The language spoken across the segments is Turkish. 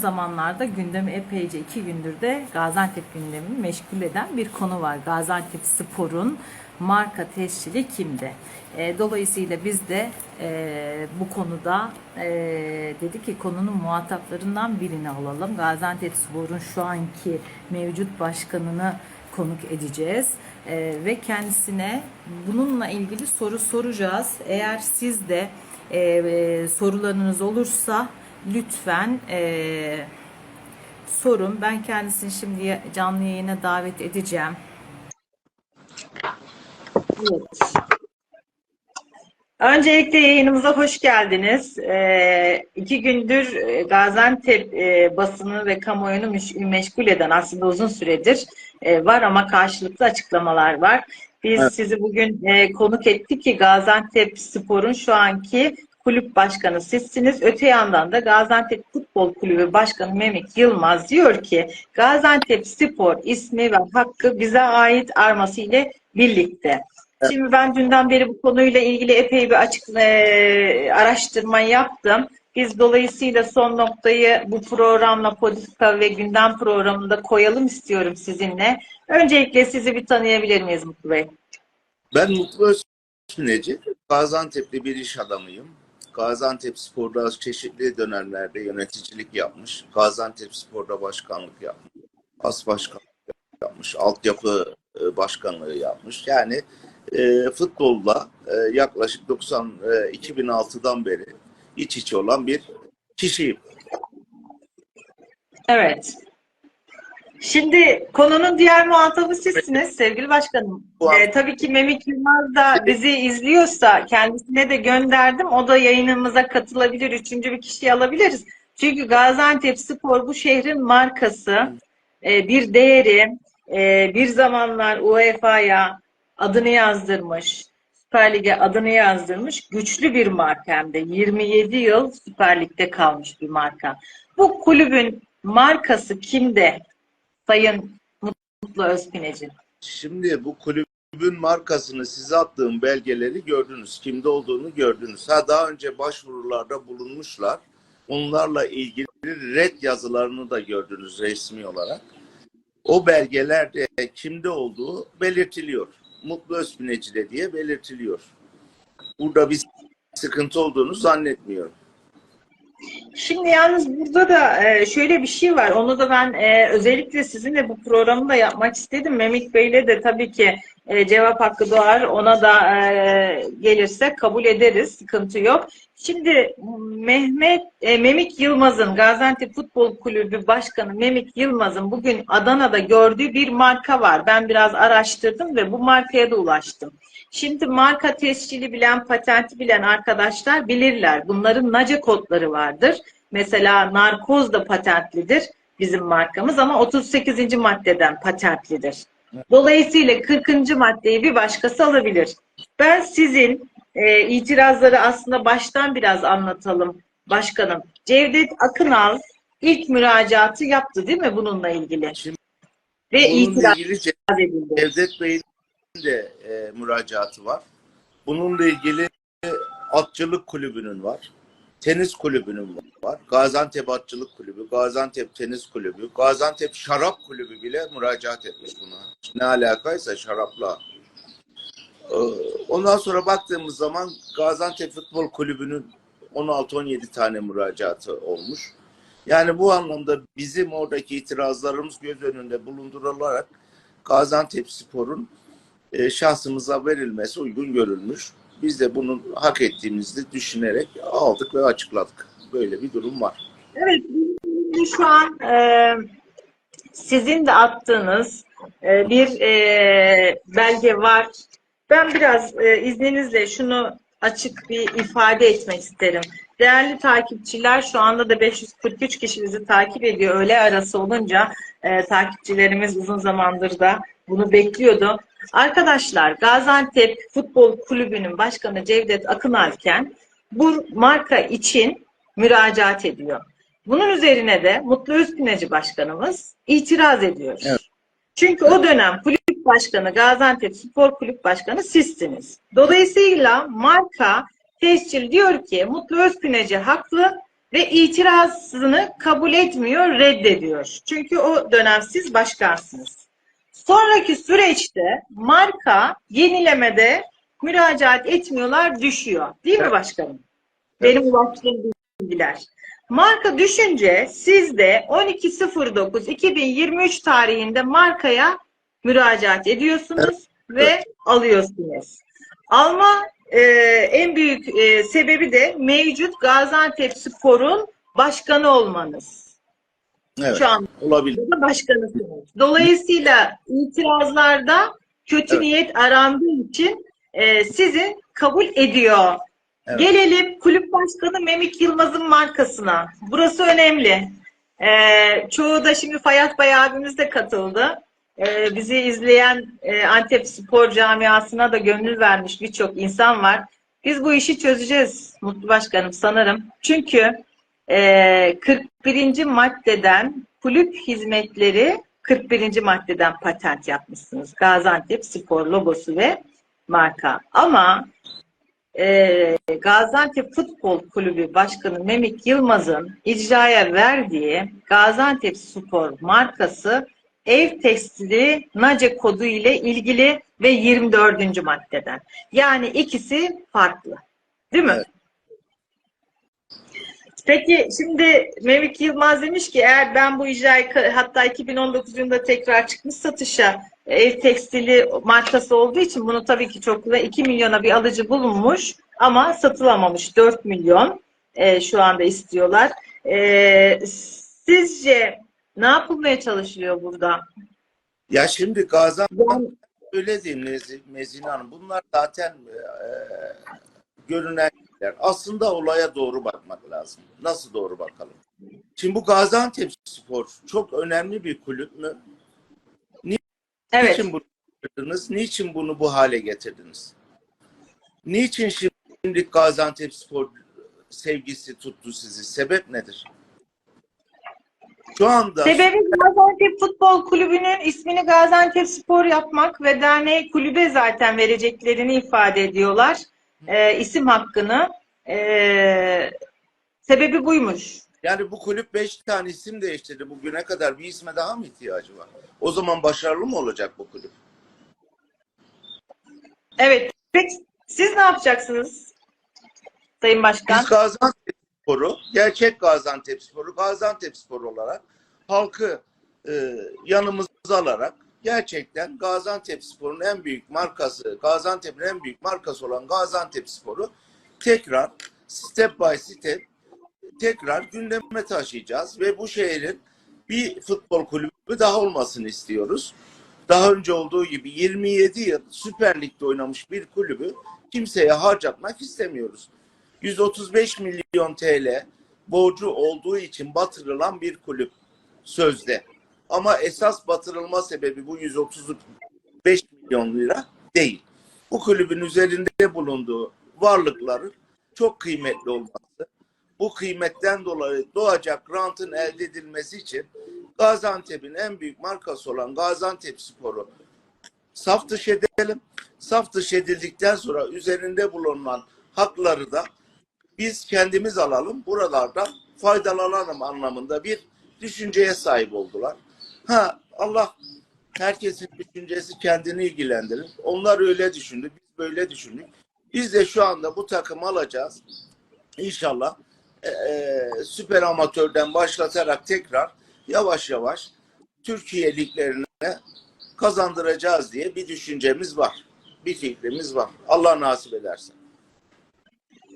zamanlarda gündemi epeyce iki gündür de Gaziantep gündemini meşgul eden bir konu var. Gaziantep Spor'un marka tescili kimde? E, dolayısıyla biz de e, bu konuda e, dedik ki konunun muhataplarından birini alalım. Gaziantep Spor'un şu anki mevcut başkanını konuk edeceğiz. E, ve kendisine bununla ilgili soru soracağız. Eğer siz de e, e, sorularınız olursa lütfen e, sorun. Ben kendisini şimdi canlı yayına davet edeceğim. Evet. Öncelikle yayınımıza hoş geldiniz. Ee, iki gündür e, Gaziantep e, basını ve kamuoyunu meşgul eden aslında uzun süredir e, var ama karşılıklı açıklamalar var. Biz Evet. sizi bugün e, konuk ettik ki Gaziantep Spor'un şu anki kulüp başkanı sizsiniz. Öte yandan da Gaziantep Futbol Kulübü Başkanı Mehmet Yılmaz diyor ki Gaziantep Spor ismi ve hakkı bize ait arması ile birlikte. Şimdi ben dünden beri bu konuyla ilgili epey bir açık e, araştırma yaptım. Biz dolayısıyla son noktayı bu programla politika ve gündem programında koyalım istiyorum sizinle. Öncelikle sizi bir tanıyabilir miyiz Mutlu Bey? Ben Mutlu Özsüneci, Gaziantep'li bir iş adamıyım. Gaziantep Spor'da çeşitli dönemlerde yöneticilik yapmış. Gaziantep Spor'da başkanlık yapmış. As başkanlık yapmış. Altyapı e, başkanlığı yapmış. Yani e, futbolla e, yaklaşık 90 e, 2006'dan beri iç içe olan bir kişiyim. Evet. Şimdi konunun diğer muhatabı sizsiniz sevgili başkanım. Ee, tabii ki Memik Yılmaz da bizi izliyorsa kendisine de gönderdim. O da yayınımıza katılabilir. Üçüncü bir kişiyi alabiliriz. Çünkü Gaziantep Spor bu şehrin markası, e, bir değeri, e, bir zamanlar UEFA'ya adını yazdırmış, Süper Lig'e adını yazdırmış güçlü bir marka hem de 27 yıl Süper Lig'de kalmış bir marka. Bu kulübün markası kimde? Sayın Mutlu Özpineci. Şimdi bu kulübün markasını size attığım belgeleri gördünüz. Kimde olduğunu gördünüz. Ha daha önce başvurularda bulunmuşlar. Onlarla ilgili red yazılarını da gördünüz resmi olarak. O belgelerde kimde olduğu belirtiliyor. Mutlu Özpineci'de diye belirtiliyor. Burada bir sıkıntı olduğunu zannetmiyorum. Şimdi yalnız burada da e, şöyle bir şey var. Onu da ben e, özellikle sizinle bu programı da yapmak istedim. Memik Bey'le de tabii ki e, cevap hakkı doğar. Ona da gelirse kabul ederiz. Sıkıntı yok. Şimdi Mehmet Memik Yılmaz'ın Gaziantep Futbol Kulübü Başkanı Memik Yılmaz'ın bugün Adana'da gördüğü bir marka var. Ben biraz araştırdım ve bu markaya da ulaştım. Şimdi marka tescili bilen, patenti bilen arkadaşlar bilirler. Bunların NACE kodları vardır. Mesela narkoz da patentlidir bizim markamız ama 38. maddeden patentlidir. Dolayısıyla 40. maddeyi bir başkası alabilir. Ben sizin e, itirazları aslında baştan biraz anlatalım başkanım. Cevdet Akınal ilk müracaatı yaptı değil mi bununla ilgili? Şimdi Ve itiraz edildi. Cevdet Bey'in de e, müracaatı var. Bununla ilgili atçılık kulübünün var. Tenis kulübünün var. Gaziantep Atçılık Kulübü, Gaziantep Tenis Kulübü, Gaziantep Şarap Kulübü bile müracaat etmiş buna. Ne alakaysa şarapla. Ee, Ondan sonra baktığımız zaman Gaziantep Futbol Kulübü'nün 16-17 tane müracaatı olmuş. Yani bu anlamda bizim oradaki itirazlarımız göz önünde bulundurularak Gaziantep Spor'un e, şahsımıza verilmesi uygun görülmüş. Biz de bunun hak ettiğimizi düşünerek aldık ve açıkladık. Böyle bir durum var. Evet, şu an e, sizin de attığınız e, bir e, belge var. Ben biraz e, izninizle şunu açık bir ifade etmek isterim. Değerli takipçiler şu anda da 543 kişi bizi takip ediyor. Öğle arası olunca e, takipçilerimiz uzun zamandır da bunu bekliyordu. Arkadaşlar Gaziantep Futbol Kulübü'nün başkanı Cevdet Akınalken bu marka için müracaat ediyor. Bunun üzerine de Mutlu Özpineci Başkanımız itiraz ediyor. Evet. Çünkü o dönem kulüp başkanı Gaziantep Spor Kulüp Başkanı sizsiniz. Dolayısıyla marka tescil diyor ki Mutlu Özpineci haklı ve itirazını kabul etmiyor, reddediyor. Çünkü o dönem siz başkansınız. Sonraki süreçte marka yenilemede müracaat etmiyorlar, düşüyor. Değil mi Evet. başkanım? Benim ulaştığım bilgiler. Marka düşünce siz de 12.09.2023 tarihinde markaya müracaat ediyorsunuz ve alıyorsunuz. Alma e, en büyük e, sebebi de mevcut Gaziantep Spor'un başkanı olmanız. Evet. Şu an Olabilir. başkanısınız. Dolayısıyla itirazlarda kötü Evet. niyet arandığı için e, sizi kabul ediyor. Evet. Gelelim kulüp başkanı Memik Yılmaz'ın markasına. Burası önemli. E, çoğu da şimdi Fayat Bey abimiz de katıldı. E, bizi izleyen e, Antep Spor camiasına da gönül vermiş birçok insan var. Biz bu işi çözeceğiz Mutlu Başkanım sanırım. Çünkü e, 41. maddeden kulüp hizmetleri 41. maddeden patent yapmışsınız. Gaziantep Spor logosu ve marka. Ama e, Gaziantep Futbol Kulübü Başkanı Memik Yılmaz'ın icraya verdiği Gaziantep Spor markası ev tekstili NACE kodu ile ilgili ve 24. maddeden. Yani ikisi farklı. Değil mi? Evet. Peki şimdi Mevlük Yılmaz demiş ki eğer ben bu icrayı hatta 2019 yılında tekrar çıkmış satışa ev tekstili markası olduğu için bunu tabii ki çok da 2 milyona bir alıcı bulunmuş ama satılamamış 4 milyon e, şu anda istiyorlar. E, sizce ne yapılmaya çalışılıyor burada? Ya şimdi Gaziantep öyle diyeyim Nezi- Mezine Hanım. Bunlar zaten e, görünen şeyler. Aslında olaya doğru bakmak lazım. Nasıl doğru bakalım? Şimdi bu Gaziantep Spor çok önemli bir kulüp mü? evet. Niçin bunu yaptınız? Niçin bunu bu hale getirdiniz? Niçin şimdi Gaziantep Spor sevgisi tuttu sizi? Sebep nedir? Şu anda Sebebi Gaziantep Futbol Kulübü'nün ismini Gaziantep Spor yapmak ve derneğe kulübe zaten vereceklerini ifade ediyorlar. Ee, isim hakkını. Ee, sebebi buymuş. yani bu kulüp beş tane isim değiştirdi. Bugüne kadar bir isme daha mı ihtiyacı var? O zaman başarılı mı olacak bu kulüp? Evet. Peki siz ne yapacaksınız Sayın Başkan? Biz Gaziantep Sporu, gerçek Gaziantep Sporu, Gaziantep Spor olarak halkı e, yanımıza alarak gerçekten Gaziantep Spor'un en büyük markası, Gaziantep'in en büyük markası olan Gaziantep Spor'u tekrar step by step tekrar gündeme taşıyacağız ve bu şehrin bir futbol kulübü daha olmasını istiyoruz. Daha önce olduğu gibi 27 yıl Süper Lig'de oynamış bir kulübü kimseye harcatmak istemiyoruz. 135 milyon TL borcu olduğu için batırılan bir kulüp sözde. Ama esas batırılma sebebi bu 135 milyon lira değil. Bu kulübün üzerinde bulunduğu varlıkları çok kıymetli olması, bu kıymetten dolayı doğacak rantın elde edilmesi için Gaziantep'in en büyük markası olan Gaziantep Sporu saf dışı edelim. Saf dışı edildikten sonra üzerinde bulunan hakları da biz kendimiz alalım, buralardan faydalanalım anlamında bir düşünceye sahip oldular. Ha Allah herkesin düşüncesi kendini ilgilendirir. Onlar öyle düşündü, biz böyle düşündük. Biz de şu anda bu takımı alacağız. İnşallah eee, süper amatörden başlatarak tekrar yavaş yavaş Türkiye liglerine kazandıracağız diye bir düşüncemiz var. Bir fikrimiz var. Allah nasip ederse.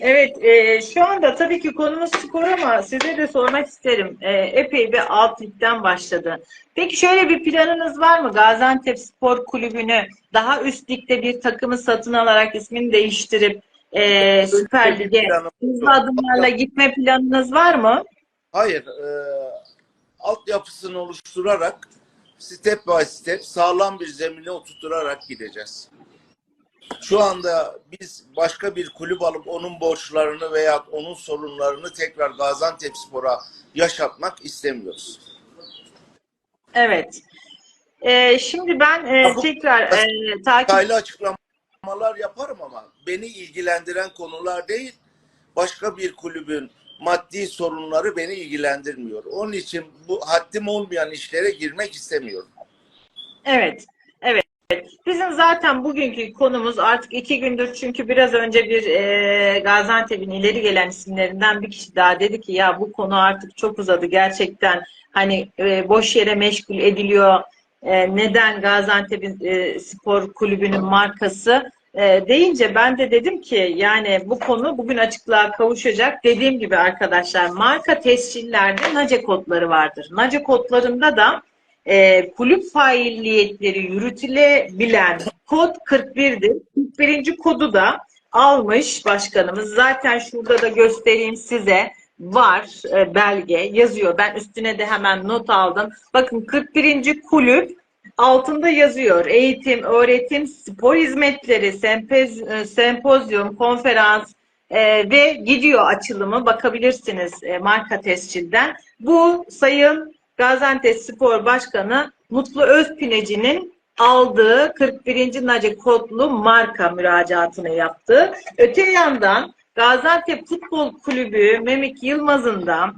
Evet, e, şu anda tabii ki konumuz spor ama size de sormak isterim. E, epey bir alt ligden başladı. Peki şöyle bir planınız var mı? Gaziantep Spor Kulübü'nü daha üst ligde bir takımı satın alarak ismini değiştirip e, Süper Lig'e hızlı adımlarla gitme planınız var mı? Hayır, e, altyapısını oluşturarak step by step sağlam bir zemine oturturarak gideceğiz. Şu anda biz başka bir kulüp alıp onun borçlarını veya onun sorunlarını tekrar Gaziantep Spor'a yaşatmak istemiyoruz. Evet. E, şimdi ben e, tekrar e, takip Detaylı açıklamalar yaparım ama beni ilgilendiren konular değil, başka bir kulübün maddi sorunları beni ilgilendirmiyor. Onun için bu haddim olmayan işlere girmek istemiyorum. Evet. Bizim zaten bugünkü konumuz artık iki gündür çünkü biraz önce bir e, Gaziantep'in ileri gelen isimlerinden bir kişi daha dedi ki ya bu konu artık çok uzadı gerçekten hani e, boş yere meşgul ediliyor. E, neden Gaziantep'in e, spor kulübünün markası e, deyince ben de dedim ki yani bu konu bugün açıklığa kavuşacak. Dediğim gibi arkadaşlar marka tescillerde NACE kodları vardır. NACE kodlarında da e, kulüp faaliyetleri yürütülebilen kod 41'dir. 41. kodu da almış başkanımız. Zaten şurada da göstereyim size. Var e, belge yazıyor. Ben üstüne de hemen not aldım. Bakın 41. kulüp altında yazıyor. Eğitim, öğretim, spor hizmetleri, sempez, e, sempozyum, konferans e, ve gidiyor açılımı. Bakabilirsiniz e, marka tescilden. Bu sayın Gaziantep Spor Başkanı Mutlu Özpineci'nin aldığı 41. NACE kodlu marka müracaatını yaptı. Öte yandan Gaziantep Futbol Kulübü Memik Yılmaz'ın da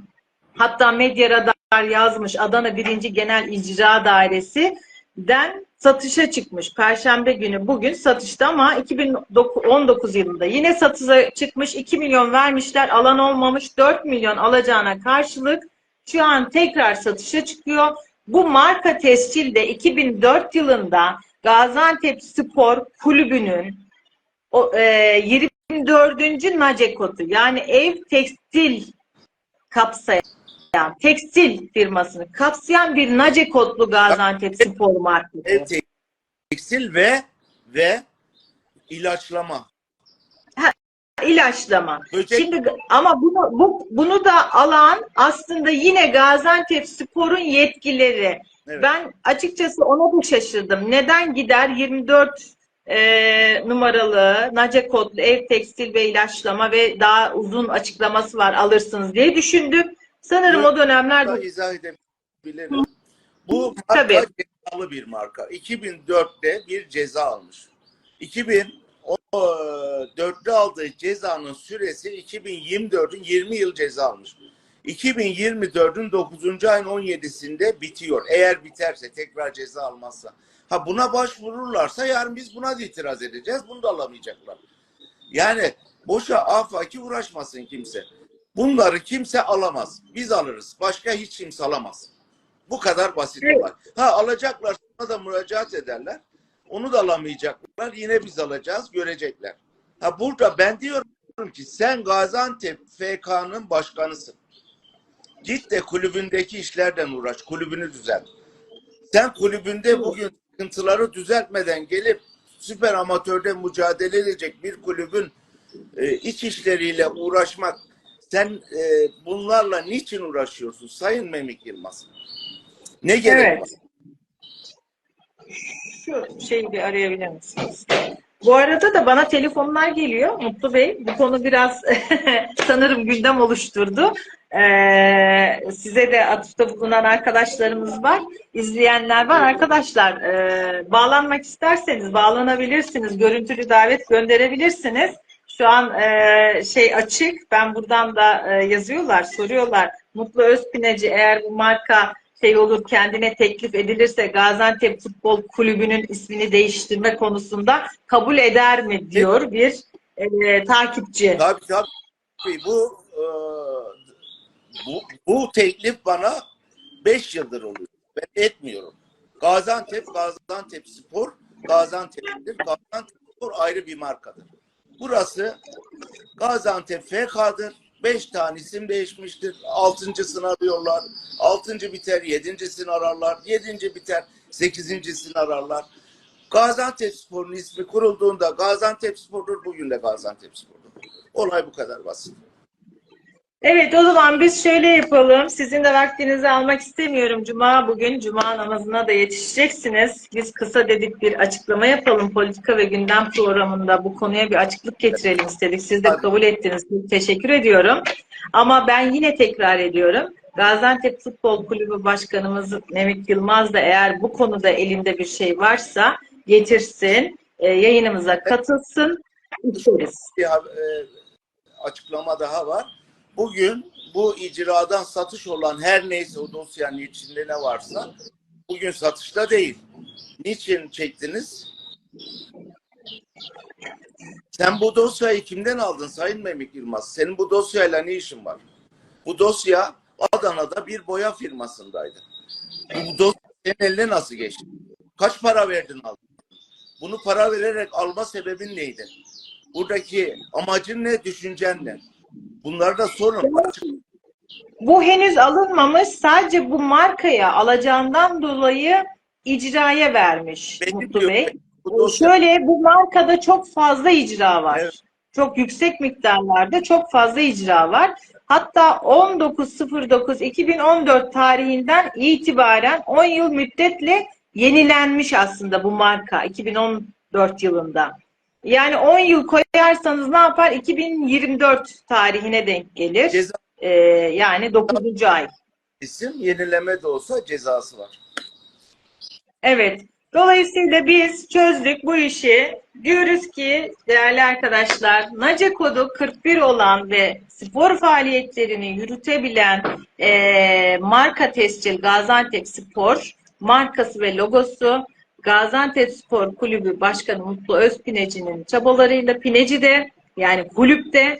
hatta Medya Radar yazmış Adana 1. Genel İcra Dairesi den satışa çıkmış. Perşembe günü bugün satışta ama 2019 yılında yine satışa çıkmış. 2 milyon vermişler alan olmamış 4 milyon alacağına karşılık şu an tekrar satışa çıkıyor. Bu marka tescil de 2004 yılında Gaziantep Spor Kulübü'nün o, e, 24. NACE kodu yani ev tekstil kapsayan tekstil firmasını kapsayan bir NACE kodlu Gaziantep Spor markası. Ev tekstil ve ve ilaçlama. İlaçlama. Böcek Şimdi ama bunu bu, bunu da alan aslında yine Gaziantep Spor'un yetkileri. Evet. Ben açıkçası ona da şaşırdım. Neden gider 24 e, numaralı NACE kodlu ev tekstil ve ilaçlama ve daha uzun açıklaması var alırsınız diye düşündüm. Sanırım o dönemlerde izah edebilirim. Bu marka Tabii. cezalı bir marka. 2004'te bir ceza almış. 2004'te aldığı cezanın süresi 2024'ün 20 yıl ceza almış. 2024'ün 9. ayın 17'sinde bitiyor. Eğer biterse tekrar ceza almazsa. Ha buna başvururlarsa yarın biz buna da itiraz edeceğiz. Bunu da alamayacaklar. Yani boşa afaki uğraşmasın kimse. Bunları kimse alamaz. Biz alırız. Başka hiç kimse alamaz. Bu kadar basit Evet. olay. Ha alacaklar sonra da müracaat ederler. Onu da alamayacaklar. Yine biz alacağız. Görecekler. Ha burada ben diyorum ki sen Gaziantep FK'nın başkanısın. Git de kulübündeki işlerden uğraş. Kulübünü düzelt. Sen kulübünde bugün sıkıntıları düzeltmeden gelip süper amatörde mücadele edecek bir kulübün e, iç işleriyle uğraşmak sen e, bunlarla niçin uğraşıyorsun Sayın Memik Yılmaz? Ne gerek Evet. var? Şu şeyi bir arayabilir misiniz? Bu arada da bana telefonlar geliyor Mutlu Bey. Bu konu biraz sanırım gündem oluşturdu. Ee, size de atıfta bulunan arkadaşlarımız var. izleyenler var. Arkadaşlar e, bağlanmak isterseniz bağlanabilirsiniz. Görüntülü davet gönderebilirsiniz. Şu an e, şey açık. Ben buradan da e, yazıyorlar, soruyorlar. Mutlu Özpineci eğer bu marka şey olur kendine teklif edilirse Gaziantep Futbol Kulübü'nün ismini değiştirme konusunda kabul eder mi diyor bir e, takipçi. Tabii tabii. Bu e, bu, bu teklif bana 5 yıldır oluyor. Ben etmiyorum. Gaziantep, Gaziantep Spor, Gaziantep'tir. Gaziantep Spor ayrı bir markadır. Burası Gaziantep FK'dır. 5 tane isim değişmiştir. Altıncısını arıyorlar. Altıncı biter, yedincisini ararlar. Yedinci biter, sekizincisini ararlar. Gaziantep Spor'un ismi kurulduğunda Gaziantep Spor'dur, bugün de Gaziantep Spor'dur. Olay bu kadar basit. Evet o zaman biz şöyle yapalım. Sizin de vaktinizi almak istemiyorum. Cuma bugün Cuma namazına da yetişeceksiniz. Biz kısa dedik bir açıklama yapalım. Politika ve gündem programında bu konuya bir açıklık getirelim istedik. Siz de kabul ettiniz. Teşekkür ediyorum. Ama ben yine tekrar ediyorum. Gaziantep Futbol Kulübü Başkanımız Mehmet Yılmaz da eğer bu konuda elinde bir şey varsa getirsin, e, yayınımıza katılsın. Bir e, açıklama daha var. Bugün bu icradan satış olan her neyse o dosyanın içinde ne varsa bugün satışta değil. Niçin çektiniz? Sen bu dosyayı kimden aldın Sayın Memik Yılmaz? Senin bu dosyayla ne işin var? Bu dosya Adana'da bir boya firmasındaydı. Bu dosya senin eline nasıl geçti? Kaç para verdin aldın? Bunu para vererek alma sebebin neydi? Buradaki amacın ne, düşüncen ne? Bunları da sorun. Bu henüz alınmamış. Sadece bu markaya alacağından dolayı icraya vermiş Benim Mutlu Bey. bu dosya Şöyle bu markada çok fazla icra var. Evet. Çok yüksek miktarlarda çok fazla icra var. Hatta 19.09.2014 tarihinden itibaren 10 yıl müddetle yenilenmiş aslında bu marka 2014 yılında. Yani 10 yıl koyarsanız ne yapar? 2024 tarihine denk gelir. ceza Ee, yani 9. ay. isim yenileme de olsa cezası var. Evet. Dolayısıyla biz çözdük bu işi. Diyoruz ki değerli arkadaşlar NACE kodu 41 olan ve spor faaliyetlerini yürütebilen eee, marka tescil Gaziantep Spor markası ve logosu Gaziantep Spor Kulübü Başkanı Mutlu Özpineci'nin çabalarıyla Pineci'de yani kulüpte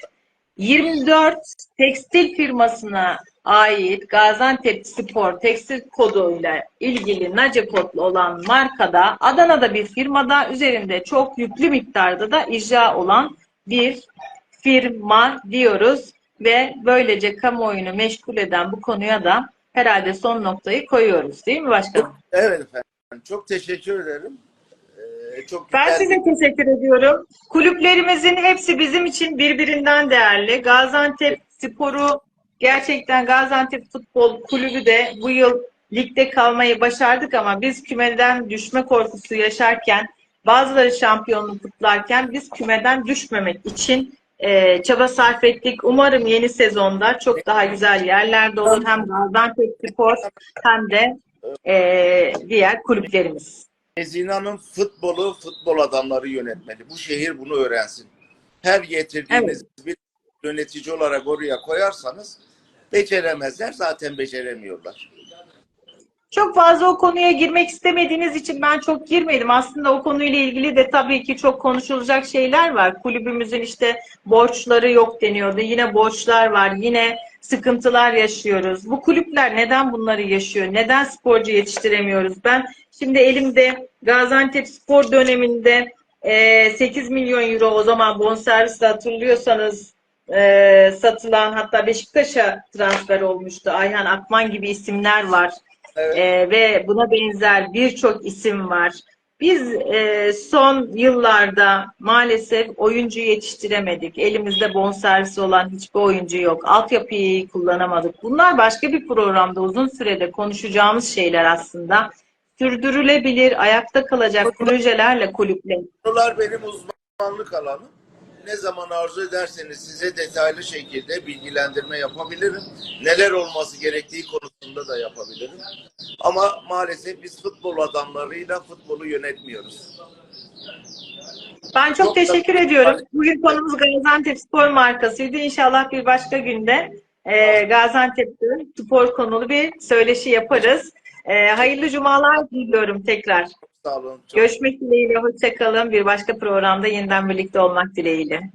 24 tekstil firmasına ait Gaziantep Spor tekstil koduyla ilgili NACE kodlu olan markada Adana'da bir firmada üzerinde çok yüklü miktarda da icra olan bir firma diyoruz ve böylece kamuoyunu meşgul eden bu konuya da herhalde son noktayı koyuyoruz değil mi başkanım? Evet efendim. Çok teşekkür ederim. Ee, çok Ben size teşekkür ediyorum. Kulüplerimizin hepsi bizim için birbirinden değerli. Gaziantep Sporu gerçekten Gaziantep Futbol Kulübü de bu yıl ligde kalmayı başardık ama biz kümeden düşme korkusu yaşarken bazıları şampiyonluk kutlarken biz kümeden düşmemek için e, çaba sarf ettik. Umarım yeni sezonda çok daha güzel yerlerde olur. Hem Gaziantep Spor hem de e, diğer kulüplerimiz. Ezina'nın futbolu futbol adamları yönetmeli. Bu şehir bunu öğrensin. Her getirdiğiniz bir yönetici olarak oraya koyarsanız beceremezler. Zaten beceremiyorlar. Çok fazla o konuya girmek istemediğiniz için ben çok girmedim. Aslında o konuyla ilgili de tabii ki çok konuşulacak şeyler var. Kulübümüzün işte borçları yok deniyordu. Yine borçlar var. Yine sıkıntılar yaşıyoruz. Bu kulüpler neden bunları yaşıyor? Neden sporcu yetiştiremiyoruz? Ben şimdi elimde Gaziantep Spor döneminde e, 8 milyon euro o zaman bonservisle hatırlıyorsanız e, satılan hatta Beşiktaş'a transfer olmuştu. Ayhan Akman gibi isimler var. Evet. Ee, ve buna benzer birçok isim var. Biz e, son yıllarda maalesef oyuncu yetiştiremedik. Elimizde bonservisi olan hiçbir oyuncu yok. Altyapıyı kullanamadık. Bunlar başka bir programda uzun sürede konuşacağımız şeyler aslında. Sürdürülebilir, ayakta kalacak projelerle kulüpler. Bunlar benim uzmanlık alanım. Ne zaman arzu ederseniz size detaylı şekilde bilgilendirme yapabilirim. Neler olması gerektiği konusunda da yapabilirim. Ama maalesef biz futbol adamlarıyla futbolu yönetmiyoruz. Ben çok Çok teşekkür da- ediyorum. Bugün konumuz Gaziantep Spor markasıydı. İnşallah bir başka günde e, Gaziantep'te spor konulu bir söyleşi yaparız. E, hayırlı cumalar diliyorum tekrar. Sağ olun. Çok Görüşmek dileğiyle. Hoşçakalın. Bir başka programda yeniden birlikte olmak dileğiyle.